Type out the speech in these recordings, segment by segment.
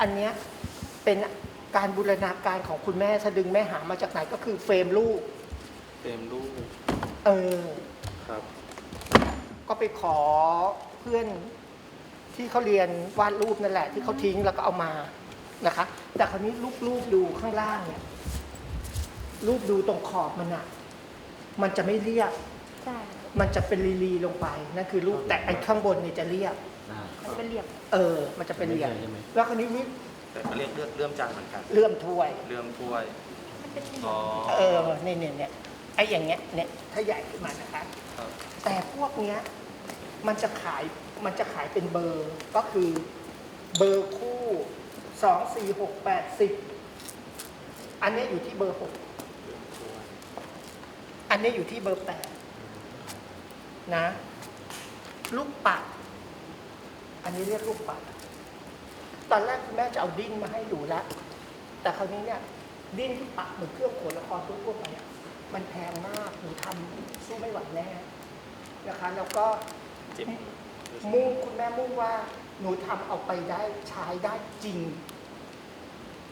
อันเนี้ยเป็นการบูรณาการของคุณแม่สะดึงแม่หามาจากไหนก็คือเฟรมลูก เต็มรูปเออ ครับ ก็ไปขอเพื่อนที่เขาเรียนวาดรูปนั่นแหละที่เขาทิ้งแล้วก็เอามานะคะ แต่คราวนี้รูปรูปดูข้างล่างเนี่ยรูปดูตรงขอบมันอะมันจะไม่เรียบ ใช่ มันจะเป็นลีลีลงไป นั่นคือรูปแต่ไอ้ข้างบนเนี่ยจะเรียบ มันจะเป็นเหลี่ยม เออ มันจะเป็นเหลี่ยมใช่ไหม แล้วคราวนี้นี่แต่เขาเรียกเลื่อมเลื่อมจันทร์เหมือนกัน เลื่อมถ้วย เลื่อมถ้วย มันเป็นเหลี่ยอ๋อมเออเนี่ยเนี่ยเนี่ยไอ้อย่างเงี้ย เนี่ย ถ้าใหญ่ขึ้นมานะคะ ครับ แต่พวกเนี้ย มันจะขาย มันจะขายเป็นเบอร์ ก็คือเบอร์คู่สองสี่หกแปดสิบ อันเนี้ยอยู่ที่เบอร์หก อันเนี้ยอยู่ที่เบอร์แปดนะ ลูกปัด อันนี้เรียกลูกปัด ตอนแรกคุณแม่จะเอาดิ้นมาให้ดูแล้ว แต่คราวนี้เนี่ยดิ้นที่ปักเหมือนเครื่องโขนละครทั่วๆไปอะมันแพงมากหนูทำสู้ไม่ไหวแน่นะคะ แล้วก็เจ็บมุ่งคุณแม่มุ่งว่าหนูทำเอาไปได้ใช้ได้จริง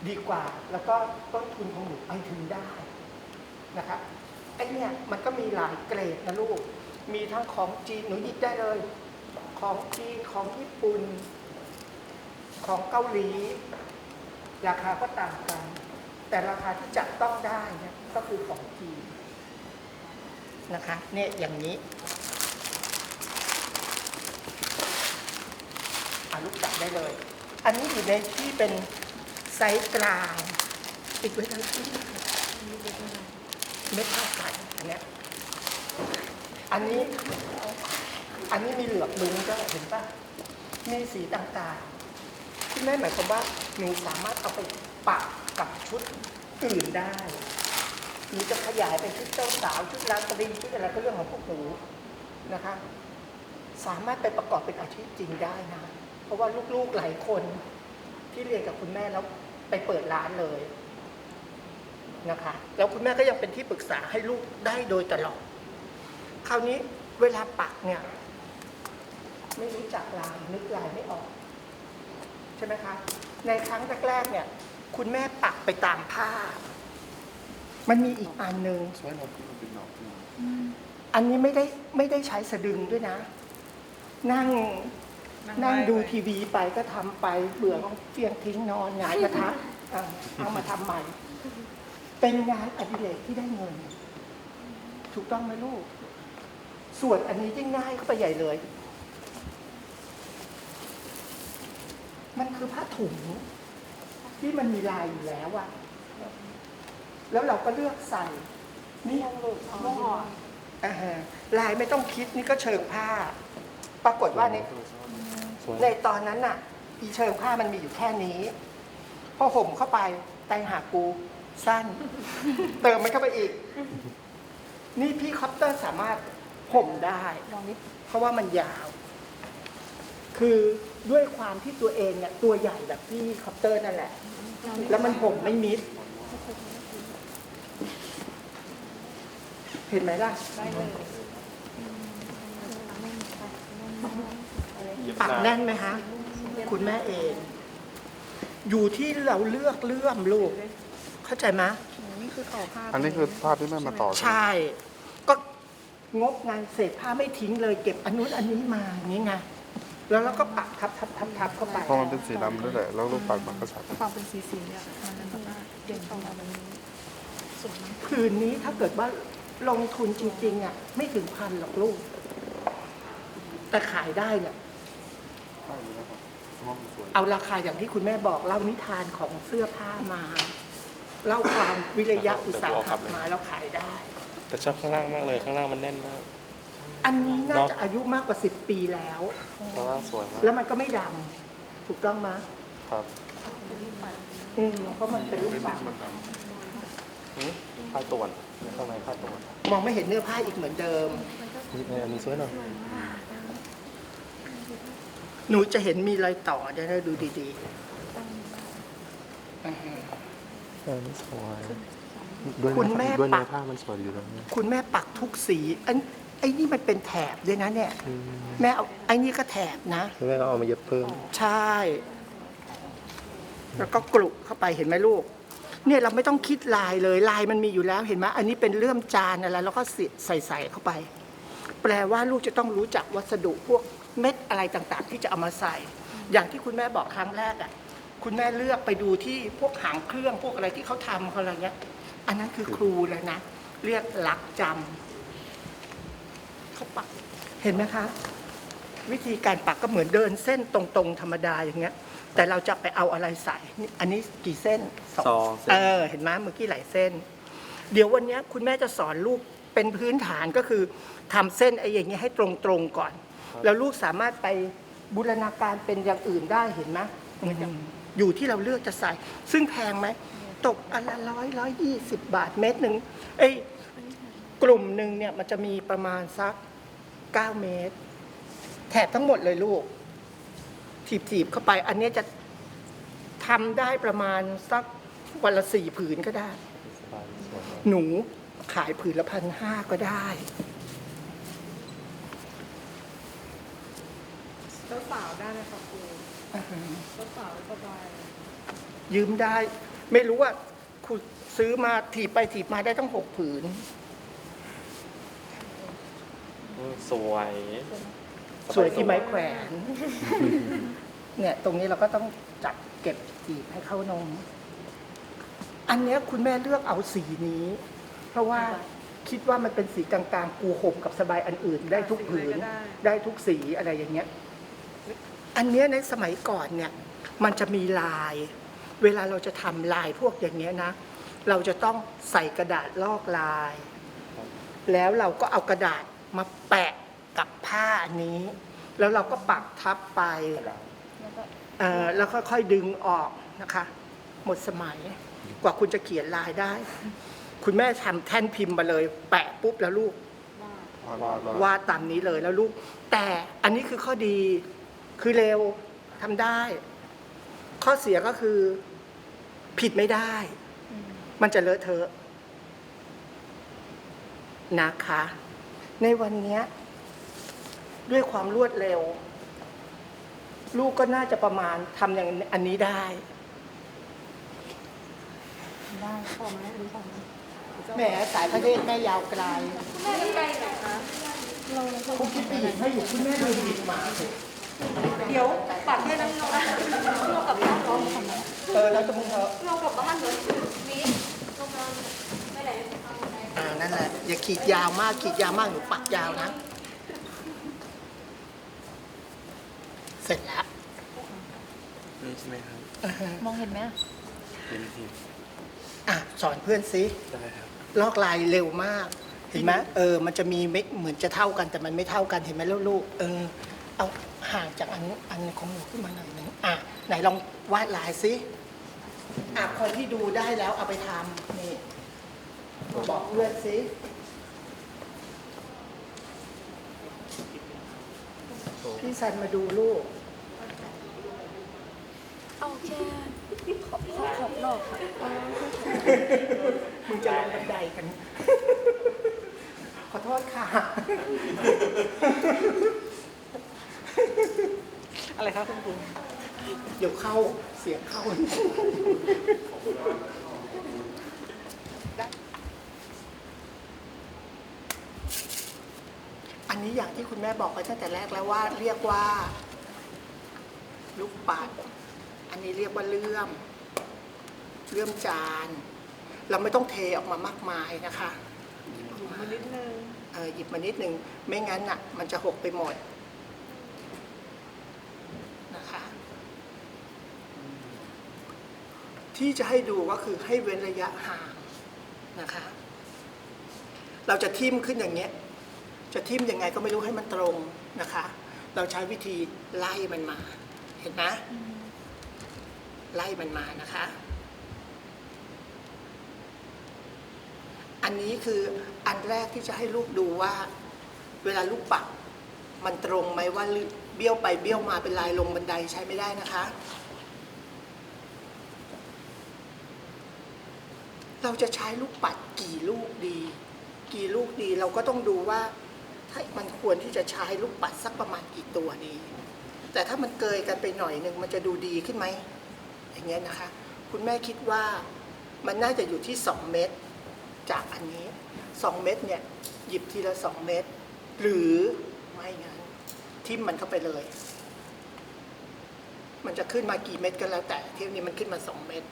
ดีกว่า แล้วก็ต้นทุนของหนูไปถึงได้นะคะไอ้เนี่ยมันก็มีหลายเกรดนะลูก มีทั้งของจีนหนูหยิบได้เลย ของจีนของญี่ปุ่น ของเกาหลี ราคาก็ต่างกัน แต่ราคาที่จับต้องได้เนี่ยก็คือของจีนนะคะเนี่ยอย่างนี้อาลูกจับได้เลย อันนี้อยู่ในที่เป็นไซส์กลาง ติดไว้ทั้งที่เม็ดข้าวใสอันเนี้ยอันนี้ อันนี้มีเหลือบลุ้งก็เห็นปะมีสีต่างๆที่แม่หมายความว่าหนูสามารถเอาไปปะกับชุดอื่นได้หรือจะขยายเป็นชุดเจ้าสาวชุดราตรีชุดอะไรก็เรื่องของพวกหนูนะคะ สามารถไปประกอบเป็นอาชีพจริงได้นะ เพราะว่าลูกๆหลายคนที่เรียนกับคุณแม่แล้วไปเปิดร้านเลยนะคะแล้วคุณแม่ก็ยังเป็นที่ปรึกษาให้ลูกได้โดยตลอด คราวนี้เวลาปักเนี่ย ไม่รู้จักลายนึกลายไม่ออก ใช่ไหมคะ ในครั้งแรกๆเนี่ย คุณแม่ปักไปตามผ้ามันมีอีกอันหนึ่งช่วยเราที่มันเป็นดอกที่มันอันนี้ไม่ได้ไม่ได้ใช้สะดึงด้วยนะ นั่งนั่งดูทีวีไปก็ทำไปเบื่อก็เฟียงทิ้งนอนหงายกระทะอะเอามาทำใหม่ เป็นงานอดิเรกที่ได้เงิน ถูกต้องไหมลูก ส่วนอันนี้ยิ่งง่ายเข้าไปใหญ่เลย มันคือผ้าถุงที่มันมีลายอยู่แล้วอะแล้วเราก็เลือกใส่ นี่ยังลูกม่วงอ่อนอ่าฮะลายไม่ต้องคิดนี่ก็เชิงผ้า ปรากฏว่าในสวยในตอนนั้นน่ะอีเชิงผ้ามันมีอยู่แค่นี้ พอห่มเข้าไปไตหากูสั้น เติมมันเข้าไปอีก นี่พี่คอปเตอร์สามารถห่มได้ลองนิดเพราะว่ามันยาว คือ ด้วยความที่ตัวเองเนี่ยตัวใหญ่แบบพี่คอปเตอร์นั่นแหละลองนิดแล้วมันห่มไม่มิด เห็นไหมล่ะได้เลยปักแน่นไหมคะคุณแม่เอง อยู่ที่เราเลือกเลื่อมลูก เข้าใจไหมนี่คือต่อผ้าอันนี้คือภาพที่แม่มาต่อ ใช่ ก็งบงานเศษผ้าไม่ทิ้งเลย เก็บอันนู้นอันนี้มาอย่างนี้ไง แล้วเราก็ปักทับทับทับทับเข้าไปเพราะมันเป็นสีดำด้วยแหละแล้วรูปปัดมันก็ชัดความเป็นสีสีเนี่ยมันจะแบบว่าเด่นตรงมันสวยมากผืนนี้ถ้าเกิดว่าลงทุนจริงๆอะไม่ถึงพันหรอกลูก แต่ขายได้เนี่ยเอาราคาอย่างที่คุณแม่บอกเล่านิทานของเสื้อผ้ามาเล่าความวิริยะอุตสาหะมาแล้วขายได้ แต่ชอบข้างล่างมากเลยข้างล่างมันแน่นมาก อันนี้น่าจะอายุมากกว่าสิบปีแล้วข้างล่างสวยมากแล้วมันก็ไม่ดำถูกต้องไหมยครับอืมเพราะมันเป็นลูกปัดหืมผ้าตัวนข้างในผ้าตัวนมองไม่เห็นเนื้อผ้าอีกเหมือนเดิม นี่อันนี้สวยหน่อยหนูจะเห็นมีรอยต่อเดี๋ยวเราดูดีๆอือฮึอันนี้สวยด้วยคุณแม่ ด้วยปัเนื้อกผ้ามันสวยอยู่แล้วเนี่ย คุณแม่ปักทุกสีอัน ไอ้นี่มันเป็นแถบด้วยนะเนี่ยอืมแม่เอาไอ้นี่ก็แถบนะ แล้วแม่ก็เอามาเย็บเพิ่ม ใช่ แล้วก็กลุเข้าไปเห็นไหมลูก เนี่ยเราไม่ต้องคิดลายเลยลายมันมีอยู่แล้วเห็นไหมอันนี้เป็นเลื่อมจานอะไรแล้วก็ใส่ใส่เข้าไป แปลว่าลูกจะต้องรู้จักวัสดุพวกเม็ดอะไรต่างๆ ที่จะเอามาใส่ อย่างที่คุณแม่บอกครั้งแรกอะ คุณแม่เลือกไปดูที่พวกหางเครื่องพวกอะไรที่เขาทำเขาอะไรเงี้ย อันนั้นคือครูเลยนะ เรียกหลักจำ เขาปักเห็นไหมคะ วิธีการปักก็เหมือนเดินเส้นตรงๆ ธรรมดาอย่างเงี้ย แต่เราจะไปเอาอะไรใส่นี่อันนี้กี่เส้นสองเส้น เออ เห็นไหมเมื่อกี้หลายเส้น เดี๋ยววันเนี้ยคุณแม่จะสอนลูกเป็นพื้นฐานก็คือทำเส้นไอ้อย่างเงี้ยให้ตรงๆก่อน แล้วลูกสามารถไปบูรณาการเป็นอย่างอื่นได้เห็นไหมอืมอยู่ที่เราเลือกจะใส่ ซึ่งแพงไหม ตกอันละร้อยร้อยยี่สิบบาทเม็ดหนึ่งเอ้ย กลุ่มหนึ่งเนี่ยมันจะมีประมาณสักเก้าเมตร แถบทั้งหมดเลยลูกถีบๆเข้าไป อันเนี้ยจะทำได้ประมาณสักวันละสี่ผืนก็ได้สบายสวยมากหนูขายผืนละพันห้าก็ได้เจ้าสาวได้ไหมคะครูเจ้าสาวสบายยืมได้ ไม่รู้ว่าคุณซื้อมาถีบไปถีบมาได้ต้องหกผืนอืม สวยสวยที่ไม้แขวน เนี่ยตรงนี้เราก็ต้องจับเก็บจีบให้เข้านม อันเนี้ยคุณแม่เลือกเอาสีนี้ เพราะว่าคิดว่ามันเป็นสีกลางๆ กูห่มกับสบายอันอื่น ได้ทุกผืน ได้ทุกสีอะไรอย่างเงี้ย อันเนี้ยในสมัยก่อนเนี่ย มันจะมีลาย เวลาเราจะทำลายพวกอย่างเงี้ยนะ เราจะต้องใส่กระดาษลอกลาย แล้วเราก็เอากระดาษ มาแปะกับผ้าอันนี้ แล้วเราก็ปักทับไปเอ่อแล้วค่อยๆดึงออกนะคะ หมดสมัยกว่าคุณจะเขียนลายได้ คุณแม่ทำแท่นพิมพ์มาเลย แปะปุ๊บแล้วลูก วาดวาดวาดวาดตามนี้เลยแล้วลูก แต่อันนี้คือข้อดีคือเร็วทำได้ ข้อเสียก็คือผิดไม่ได้มันจะเลอะเทอะนะคะ ในวันเนี้ยด้วยความรวดเร็ว ลูกก็น่าจะประมาณทำอย่างอันนี้ได้ ได้พอไหมรู้พอไหมแหมสายพระเทศแม่ยาวไกลเราคุณคิดไปหยิบให้อยู่คุณแม่ลืมหยิบมาเดี๋ยวปัดให้น้องๆเรากลับบ้านเราทำไมเออแล้วจะมึงเถอะเรากลับบ้านเลยมีลงมาไม่ไหน อ่านั่นแหละอย่าขีดยาวมากขีดยาวมากหนูปักยาวนะ เสร็จแล้วนี่ใช่ไหมครับมองเห็นไหมเป็นทีอะสอนเพื่อนซิ ได้ครับ ลอกลายเร็วมาก เห็นไหมเออ มันจะมีไม่เหมือนจะเท่ากันแต่มันไม่เท่ากันเห็นไหมลูกๆเออ เอาห่างจากอันอันของหนูขึ้นมาหน่อยหนึงอะไหนลองวาดลายซิอะคนที่ดูได้แล้วเอาไปทำนี่ บอกเพื่อนซิพี่ซันมาดูลูก เอาแค่ขอบขอบนอกค่ะมึงจะลงบันไดกัน ขอโทษค่ะ อะไรคะคุณครูเดี๋ยวเข้าเสียงเข้า อันนี้อย่างที่คุณ แม่บอกไปตั้งแต่แรกแล้วว่า เรียกว่า ลูกปัด อันนี้เรียกว่าเลื่อม เลื่อมจาน เราไม่ต้องเทออกมามากมายนะคะมานิดนึงเออหยิบมานิดนึง ไม่งั้นน่ะ มันจะหกไปหมดนะคะ ที่จะให้ดูก็คือให้เว้นระยะห่างนะคะ เราจะทิ่มขึ้นอย่างเงี้ย จะทิ่มยังไงก็ไม่รู้ให้มันตรงนะคะ เราใช้วิธีไล่มันมา เห็นไหมไล่มันมานะคะ อันนี้คืออันแรกที่จะให้ลูกดูว่า เวลาลูกปัก มันตรงไหมว่าเบี้ยวไปเบี้ยวมาเป็นลายลงบันไดใช้ไม่ได้นะคะเราจะใช้ลูกปัดกี่ลูกดี กี่ลูกดีเราก็ต้องดูว่า ถ้มันควรที่จะใช้ลูกปัดสักประมาณกี่ตัวดี แต่ถ้ามันเกยกันไปหน่อยหนึ่งมันจะดูดีขึ้นไหมอย่างเงี้ยนะคะ คุณแม่คิดว่ามันน่าจะอยู่ที่ 2 เม็ดจากอันนี้ 2 เม็ดเนี่ยหยิบทีละ 2 เม็ดหรือไม่งั้นทิ่มมันเข้าไปเลย มันจะขึ้นมากี่เม็ดก็แล้วแต่เที่ยวนี้มันขึ้นมา 2 เม็ด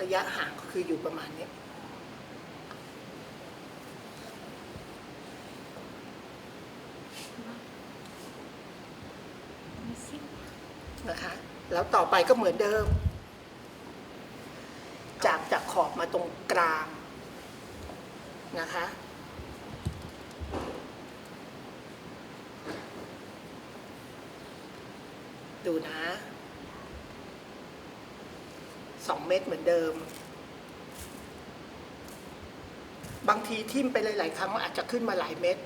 ระยะห่างก็คืออยู่ประมาณนี้ มีซิ นะคะ แล้วต่อไปก็เหมือนเดิม จากจากขอบมาตรงกลางนะคะ ดูนะสองเม็ดเหมือนเดิม บางทีทิ่มไปหลายๆครั้งอาจจะขึ้นมาหลายเม็ด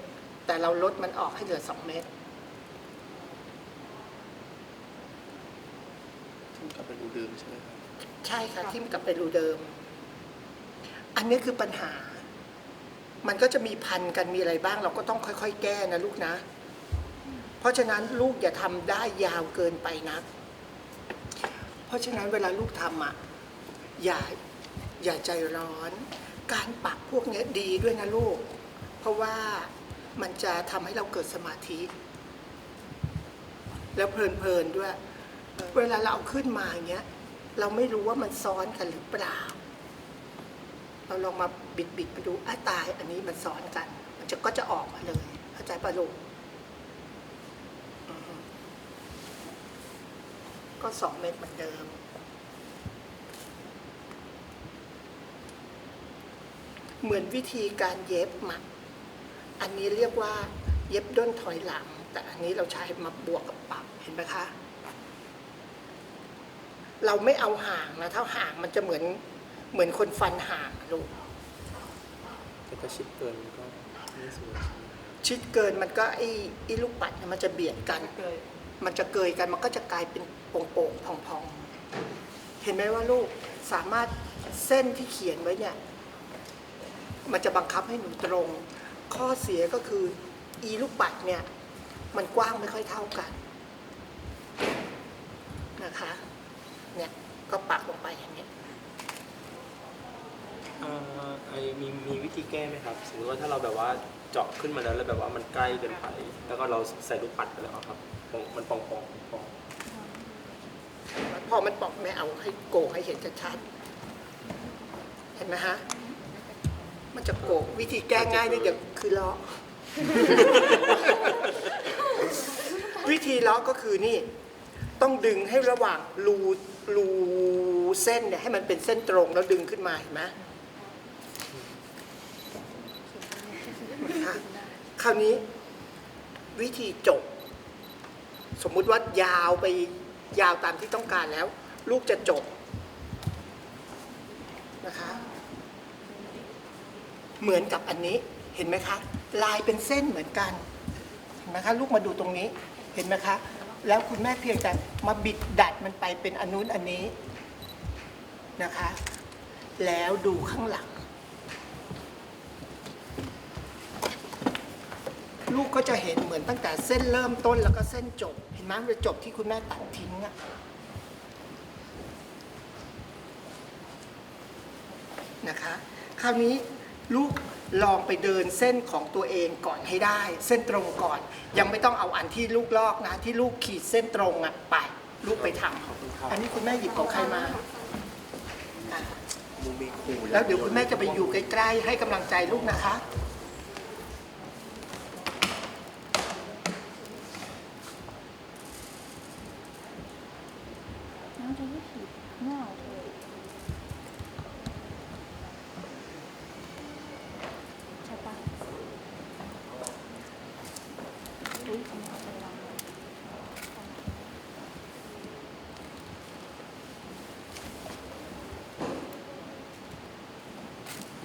แต่เราลดมันออกให้เหลือสองเม็ด ซึ่งกลับเป็นรูเดิมใช่ไหมครับใช่ค่ะที่มันกลับไปรูเดิม อันนี้คือปัญหา มันก็จะมีพันกันมีอะไรบ้าง เราก็ต้องค่อยๆ แก้นะลูกนะ เพราะฉะนั้นลูกอย่าทำได้ยาวเกินไปนัก เพราะฉะนั้นเวลาลูกทำอะอย่าอย่าใจร้อน การปักพวกเนี้ยดีด้วยนะลูก เพราะว่ามันจะทำให้เราเกิดสมาธิ แล้วเพลินๆด้วย เวลาเราเอาขึ้นมาอย่างเงี้ย เราไม่รู้ว่ามันซ้อนกันหรือเปล่า เราลองมาบิดบิดๆมาดูอ้าตาย อันนี้มันซ้อนกัน มันจะก็จะออกมาเลยเข้าใจปะลูกก็สองเม็ดเหมือนเดิม เหมือนวิธีการเย็บมาอันนี้เรียกว่าเย็บด้นถอยหลัง แต่อันนี้เราใช้มาบวกกับปักเห็นไหมคะ เราไม่เอาห่างนะถ้าห่างมันจะเหมือนเหมือนคนฟันห่างอะลูกแต่ถ้าชิดเกินมันก็ไม่สวยใช่ไหมชิดเกินมันก็ไอ้ไอ้ลูกปัดเนี่ยมันจะเบียดกันมันจะเกยกันมันก็จะกลายเป็นโป่งๆพองๆ เห็นไหมว่าลูกสามารถเส้นที่เขียนไว้เนี่ย มันจะบังคับให้หนูตรง ข้อเสียก็คืออีลูกปัดเนี่ย มันกว้างไม่ค่อยเท่ากันนะคะ เนี่ยก็ปักลงไปอย่างนี้ยอ่าไอมีมีวิธีแก้ไหมครับ สมมติว่าถ้าเราแบบว่าเจาะขึ้นมาแล้วแล้วแบบว่ามันใกล้เกินไป แล้วก็เราใส่ลูกปัดไปแล้วอะครับปองมันปองปองปองพอมันบอกไม่เอาให้โกกให้เห็นชัดๆเห็นไหมฮะมันจะโกกวิธีแก้ง่ายนี่เดี๋ยวคือล้อวิธีล้อก็คือนี่ ต้องดึงให้ระหว่างรูรูเส้นเนี่ยให้มันเป็นเส้นตรงแล้วดึงขึ้นมาเห็นไหมคะคราวนี้วิธีจบ สมมุติว่ายาวไปยาวตามที่ต้องการแล้ว ลูกจะจบนะคะเหมือนกับอันนี้เห็นไหมคะ ลายเป็นเส้นเหมือนกันเห็นไหมคะลูกมาดูตรงนี้เห็นไหมคะ แล้วคุณแม่เพียงแต่มาบิดดัดมันไปเป็นอนนุนอันนี้นะคะ แล้วดูข้างหลัง ลูกก็จะเห็นเหมือนตั้งแต่เส้นเริ่มต้นแล้วก็เส้นจบ เห็นไหมมันจะจบที่คุณแม่ตัดทิ้งอะนะคะ คราวนี้ลูก ลองไปเดินเส้นของตัวเองก่อนให้ได้ เส้นตรงก่อน ยังไม่ต้องเอาอันที่ลูกลอกนะ ที่ลูกขีดเส้นตรงอะไป ลูกไปทำอันนี้คุณแม่หยิบของใครมาอะมูมีคูแล้วเดี๋ยวคุณแม่จะไปอยู่ใกล้ๆให้กำลังใจลูกนะคะ น้องจะไม่ผิดเงาเธอใช่ปะอุ้ยเอาไปวาง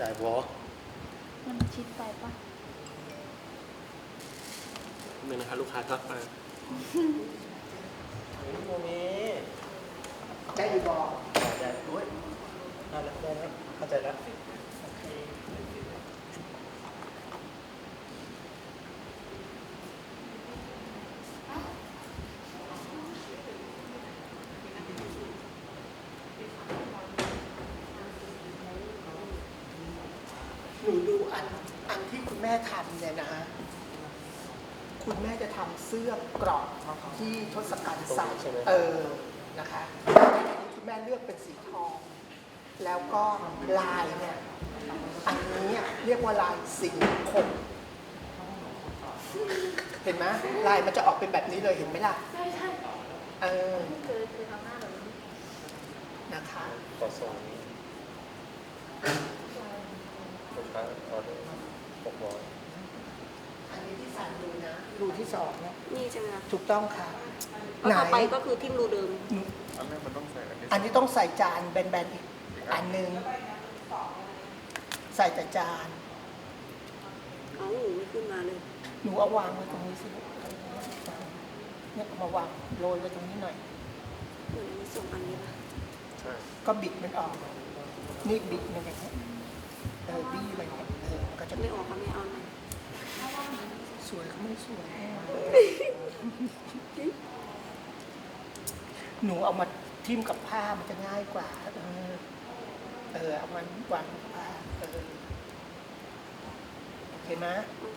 ได้วอมันชิดไปปะหนึ่งนะครับลูกค้าทักมาโมมีได้อยู่บอกได้ด้วยได้แล้วได้แล้วเข้าใจแล้ว ทำเนี่ยนะ คุณแม่จะทำเสื้อกรอบที่ทศกัณฐ์ใส่เออนะคะคุณแม่เลือกเป็นสีทอง แล้วก็ลายเนี่ยอันนี้เรียกว่าลายสิงคมเห็นไหมลายมันจะออกเป็นแบบนี้เลยเห็นไหมล่ะใช่ใช่เออเคยเคยทำหน้าแบบนี้นะคะขอส่งลูกค้าออเดอร์ห กร้อยอันนี้ที่สามรูนะ รูที่สองเนะนี่ใช่ไหมคะถูกต้องค่ะแล้วต่อไปก็คือทิมรูเดิม อันนี้มันต้องใส่อันนี้อันนี้ต้องใส่จานแบนๆอีกอันหนึ่งใส่แต่จาน เอาหนูไม่ขึ้นมาเลยหนูเอาวางไว้ตรงนี้สิลูกเนี่ยเอามาวางโรยไว้ตรงนี้หน่อย เหมือนมีส่งอันนี้ป่ะใช่ ก็บิดมันออก นี่บิดมันอย่างนี้ย เออบี้มันอย่างเงี้ยเออมันก็จะไม่ออกก็ไม่เอานะสวยเขาไม่สวย หนูเอามาทิ่มกับผ้ามันจะง่ายกว่า เออเออเอามันวางกับผ้าเออเห็นไหม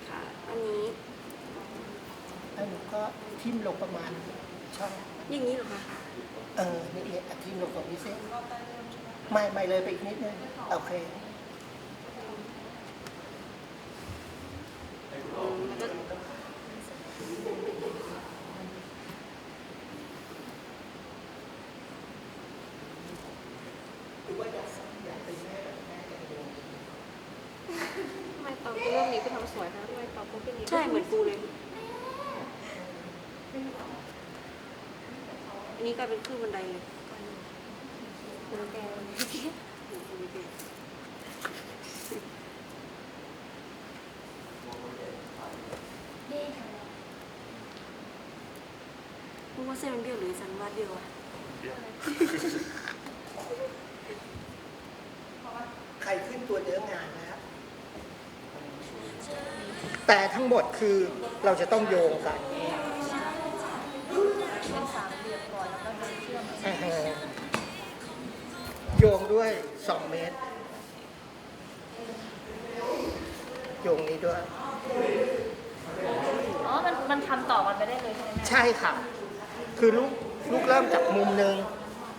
ค่ะ อันนี้แล้วหนูก็ทิ่มลงประมาณช่อง อย่างนี้เหรอคะ เออนี่เนี่ยอะทิ่มลงตรงนี้สิไม่ไม่เลยไปอีกนิดนึงโอเค อืมแล้วก็ ทำไมตอนเรื่องนี้คือทำสวยนะทำไมตอนพวกนี้ ใช่เหมือนปูเลย อันนี้กลายเป็นขึ้นบันไดเลยคุณแกมึงว่าเส้นมันเบี้ยวหรือสันวาดเบี้ยวอะใครขึ้นตัวเนื้องานแล้ว แต่ทั้งหมดคือเราจะต้องโยงกันเป็นสามเหลี่ยมก่อนแล้วก็เดินเชื่อมอ่าฮะโยงด้วย2เมตร โยงนี้ด้วย อ๋อ มันมันทำต่อกันไปได้เลยใช่ไหมแม่ใช่ค่ะ คือลูกลูกเริ่มจากมุมหนึ่ง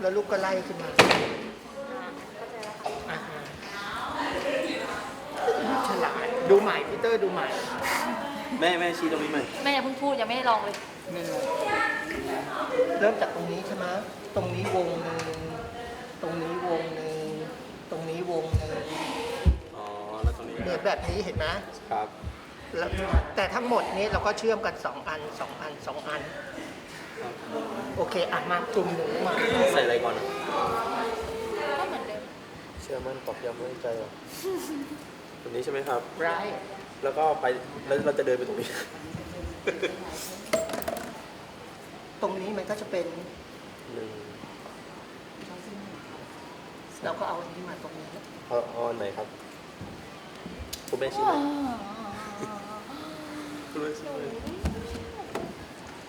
แล้วลูกก็ไล่ขึ้นมาอ่าเข้าใจแล้วค่ะอ่าฮะฉลาดดูใหม่พีเตอร์ดูใหม่ แม่แม่ชี้ตรงนี้ใหม่แม่ยังเพิ่งพูดยังไม่ได้ลองเลย นี่เริ่มจากตรงนี้ใช่ไหมตรงนี้วงหนึ่งตรงนี้วงหนึ่งตรงนี้วงหนึ่งอ๋อแล้วตรงนี้เหมือนแบบนี้เห็นไหมครับ แล้วแต่ทั้งหมดนี้เราก็เชื่อมกัน2อัน2อัน2อันครับโอเคอะมากลุ่มหนูมาใส่อะไรก่อนอะก็เหมือนเดิมเชื่อมั่นตอกย้ำมั่นใจเหรอตรงนี้ใช่ไหมครับ ไร แล้วก็ไปแล้วเราจะเดินไปตรงนี้ ตรงนี้มันก็จะเป็นหนึ่งเราก็เอาอันนี้มาตรงนี้เอาเอาอันไหนครับ คุณแม่ชี้ไหนคุณแม่ชี้ไหน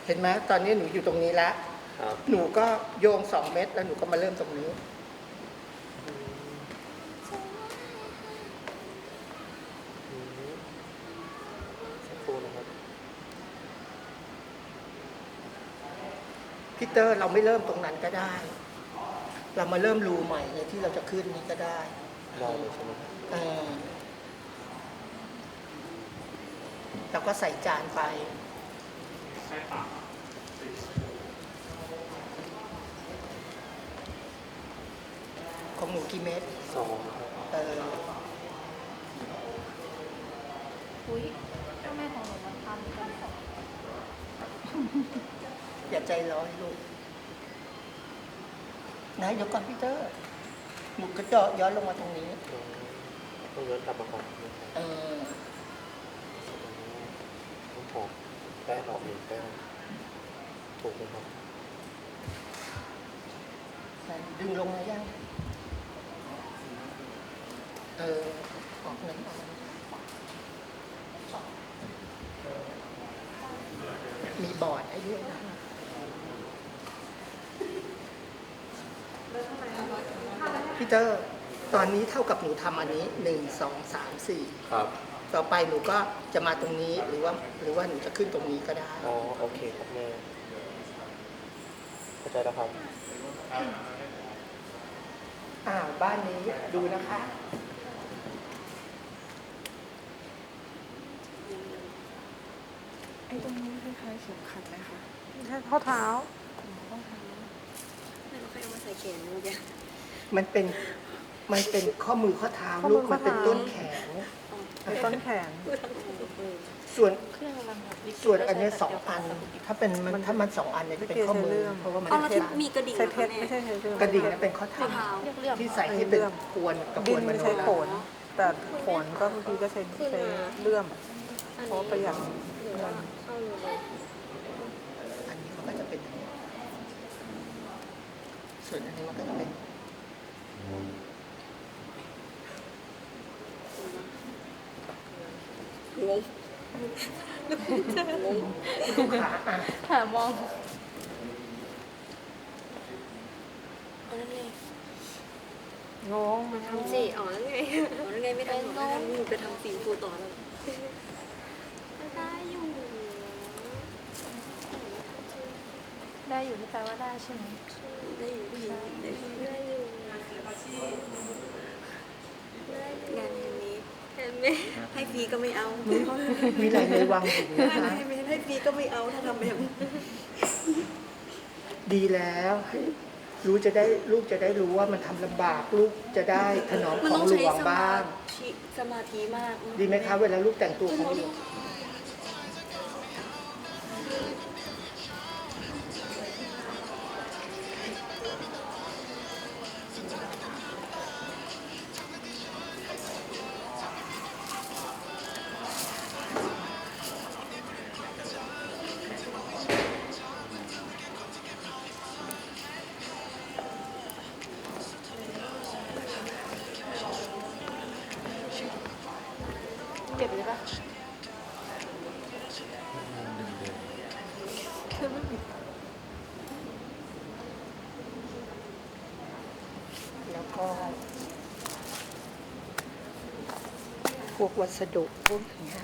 เห็นไหมตอนนี้หนูอยู่ตรงนี้แล้วครับ หนูก็โยง2เม็ดแล้วหนูก็มาเริ่มตรงนี้ อืมสักครู่นะครับ พีเตอร์ เราไม่เริ่มตรงนั้นก็ได้ เรามาเริ่มรูใหม่เลยที่เราจะขึ้นนี้ก็ได้ได้เลยใช่ไหมครับเออเราก็ใส่จานไป ของหนูกี่เม็ดสองครับเอออุ้ยทำไมของหนูมันทำกันสอง อย่าใจร้อนลูก ไหนเดี๋ยวก่อนพีเตอร์หนูก็เจาะย้อนลงมาตรงนี้ ต้องย้อนกลับมาก่อนนะครับเออต้องถอดแป้งออกหนึ่งแป้งถูกไหมครับดึงลงมายังเออออกนั้นออกนั้นมีบอร์ดให้ด้วยนะ พี่เตอร์ตอนนี้เท่ากับหนูทำอันนี้หนึ่งสองสามสี่ครับต่อไปหนูก็จะมาตรงนี้หรือว่า หรือว่าหนูจะขึ้นตรงนี้ก็ได้ อ๋อโอเคครับแม่เข้าใจแล้วครับอ่าบ้านนี้ดูนะคะ ไอ้ตรงนี้คล้ายๆเข็มขัดไหมคะแค่ข้อเท้า ไม่เราเคยเอามาใส่แขนเมื่อกี้มันเป็น มันเป็นข้อมือข้อเท้าข้อมืลูอกข้มัอนเป็นเท้า ต้นแขน เป็นต้นแขน ส่วนเครื่องกำลังแบบวิกฤตส่วนอันเนี้ยสองอัน ถ้าเป็นมันถ้ามันสองอันเนี่ยจะเป็นข้อมือ เพราะว่ามันเอาแล้วที่เป็นมีกระดิ่งใช้เหรอเพคะชรแม่ไม่ใช่ใช้เรื่องกระดิ่งนั้นเป็นข้อข้อเท้า เท้าเรียกเรียกที่ใส่ให้เป็นกวนกระบดิวนนมไม่โนใช้โขรานแต่โขนก็บางทีก็ใช้ใช้เลื่อมเพราะประหยัดหรือว่าเข้าอยู่เลย อันนี้มันก็จะเป็นอย่างนี้ ส่วนอันนี้มันก็จะเป็นงงงงลูขาอะหามองอานั่นไงงงมาทำสิอ๋อนั่นไงอ๋อนั่นไงไม่ทำหนูไม่ทำหนูไปทำสีฟูต่อแล้วได้อยู่ ได้อยู่ที่แปลว่าได้ใช่ไหม อยู่ได้อยู่ได้อยู่งานนี้เห็นไหมให้ฟรีก็ไม่เอามีหลายในวังอยู่นะคะ ให้ให้ฟรีก็ไม่เอาถ้าทำแบบนี้ดีแล้วให้รู้จะได้ลูกจะได้รู้ว่ามันทำลำบากลูกจะได้ถนอมมันขอต้องงหลใช้วงสบ้ามาง ธิสมาธิมากดีไหมคะเวลาลูกแต่งตัวของหลวง พวกวัสดุพวกเนี้ย